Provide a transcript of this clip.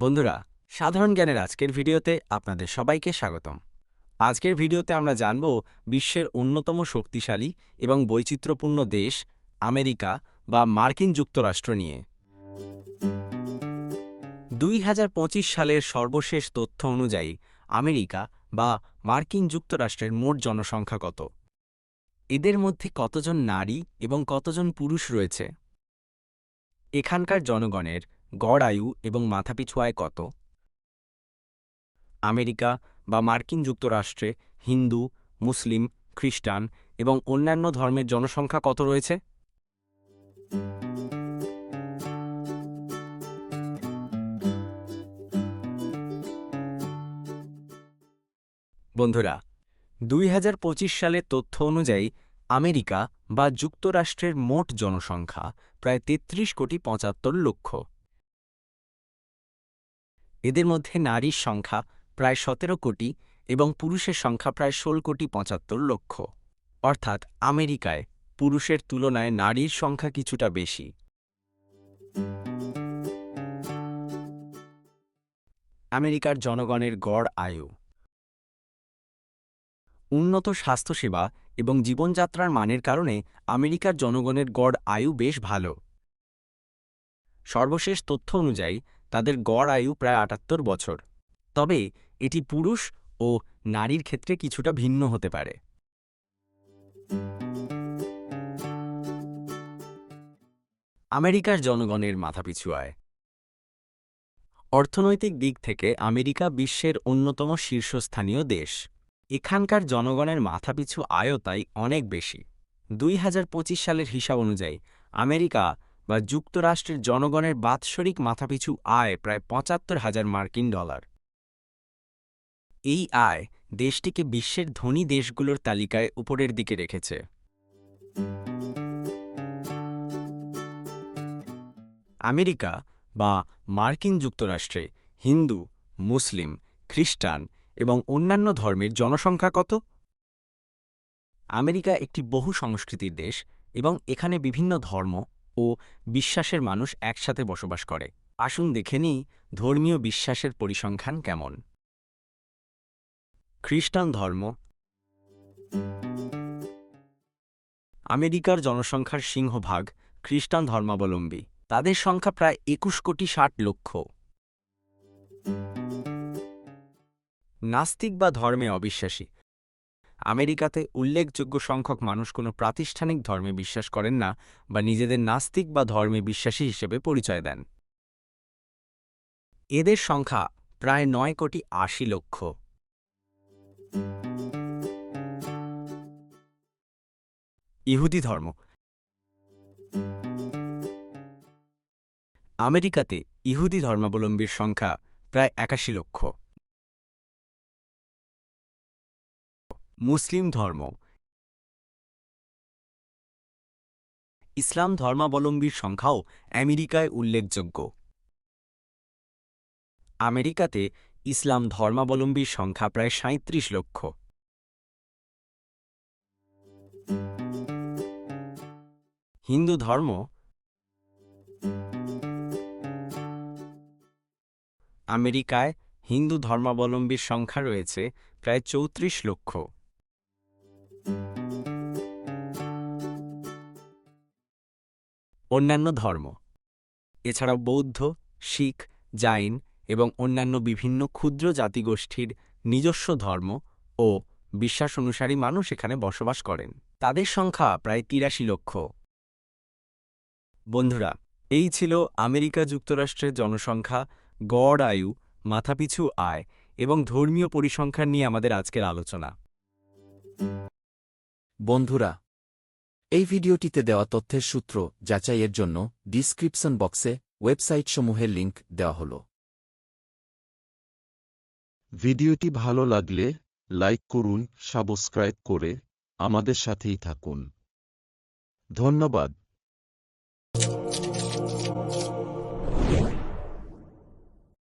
বন্ধুরা, সাধারণ জ্ঞানের আজকের ভিডিওতে আপনাদের সবাইকে স্বাগতম। আজকের ভিডিওতে আমরা জানব বিশ্বের অন্যতম শক্তিশালী এবং বৈচিত্র্যপূর্ণ দেশ আমেরিকা বা মার্কিন যুক্তরাষ্ট্র নিয়ে। দুই হাজার পঁচিশ সালের সর্বশেষ তথ্য অনুযায়ী আমেরিকা বা মার্কিন যুক্তরাষ্ট্রের মোট জনসংখ্যা কত? এদের মধ্যে কতজন নারী এবং কতজন পুরুষ রয়েছে? এখানকার জনগণের গড় আয়ু এবং মাথাপিছু আয় কত? আমেরিকা বা মার্কিন যুক্তরাষ্ট্রে হিন্দু, মুসলিম, খ্রিস্টান এবং অন্যান্য ধর্মের জনসংখ্যা কত রয়েছে? বন্ধুরা, দুই হাজার পঁচিশ সালের তথ্য অনুযায়ী আমেরিকা বা যুক্তরাষ্ট্রের মোট জনসংখ্যা প্রায় ৩৩ কোটি পঁচাত্তর লক্ষ। এদের মধ্যে নারীর সংখ্যা প্রায় সতেরো কোটি এবং পুরুষের সংখ্যা প্রায় ষোল কোটি পঁচাত্তর লক্ষ। অর্থাৎ আমেরিকায় পুরুষের তুলনায় নারীর সংখ্যা কিছুটা বেশি। আমেরিকার জনগণের গড় আয়ু। উন্নত স্বাস্থ্যসেবা এবং জীবনযাত্রার মানের কারণে আমেরিকার জনগণের গড় আয়ু বেশ ভালো। সর্বশেষ তথ্য অনুযায়ী তাদের গড় আয়ু প্রায় আটাত্তর বছর। তবে এটি পুরুষ ও নারীর ক্ষেত্রে কিছুটা ভিন্ন হতে পারে। আমেরিকার জনগণের মাথাপিছু আয়। অর্থনৈতিক দিক থেকে আমেরিকা বিশ্বের অন্যতম শীর্ষস্থানীয় দেশ। এখানকার জনগণের মাথাপিছু আয়ও তাই অনেক বেশি। দুই হাজার পঁচিশ সালের হিসাব অনুযায়ী আমেরিকা বা যুক্তরাষ্ট্রের জনগণের বাৎসরিক মাথাপিছু আয় প্রায় পঁচাত্তর হাজার মার্কিন ডলার। এই আয় দেশটিকে বিশ্বের ধনী দেশগুলোর তালিকায় উপরের দিকে রেখেছে। আমেরিকা বা মার্কিন যুক্তরাষ্ট্রে হিন্দু, মুসলিম, খ্রিস্টান এবং অন্যান্য ধর্মের জনসংখ্যা কত? আমেরিকা একটি বহু সংস্কৃতির দেশ এবং এখানে বিভিন্ন ধর্ম ও বিশ্বাসের মানুষ একসাথে বসবাস করে। আসুন দেখে নিই ধর্মীয় বিশ্বাসের পরিসংখ্যান কেমন। খ্রিস্টান ধর্ম। আমেরিকার জনসংখ্যার সিংহভাগ খ্রিস্টান ধর্মাবলম্বী। তাদের সংখ্যা প্রায় একুশ কোটি ষাট লক্ষ। নাস্তিক বা ধর্মে অবিশ্বাসী। আমেরিকাতে উল্লেখযোগ্য সংখ্যক মানুষ কোনো প্রাতিষ্ঠানিক ধর্মে বিশ্বাস করেন না বা নিজেদের নাস্তিক বা ধর্মে বিশ্বাসী হিসেবে পরিচয় দেন। এদের সংখ্যা প্রায় নয় কোটি আশি লক্ষ। ইহুদি ধর্ম। আমেরিকাতে ইহুদি ধর্মাবলম্বীর সংখ্যা প্রায় একাশি লক্ষ। মুসলিম ধর্ম। ইসলাম ধর্মাবলম্বীর সংখ্যাও আমেরিকায় উল্লেখযোগ্য। আমেরিকাতে ইসলাম ধর্মাবলম্বীর সংখ্যা প্রায় সাঁত্রিশ লক্ষ। হিন্দু ধর্ম আমেরিকায় হিন্দু ধর্মাবলম্বীর সংখ্যা রয়েছে প্রায় চৌত্রিশ লক্ষ। অন্যান্য ধর্ম। এছাড়াও বৌদ্ধ, শিখ, জাইন এবং অন্যান্য বিভিন্ন ক্ষুদ্র জাতিগোষ্ঠীর নিজস্ব ধর্ম ও বিশ্বাস অনুসারী মানুষ এখানে বসবাস করেন। তাদের সংখ্যা প্রায় তিরাশি লক্ষ। বন্ধুরা, এই ছিল আমেরিকা যুক্তরাষ্ট্রের জনসংখ্যা, গড় আয়ু, মাথাপিছু আয় এবং ধর্মীয় পরিসংখ্যান নিয়ে আমাদের আজকের আলোচনা। বন্ধুরা এই ভিডিওটিতে দেওয়া তথ্যের সূত্র যাচাইয়ের জন্য ডিসক্রিপশন বক্সে ওয়েবসাইটসমূহের লিঙ্ক দেওয়া হল। ভিডিওটি ভালো লাগলে লাইক করুন, সাবস্ক্রাইব করে আমাদের সাথেই থাকুন। ধন্যবাদ।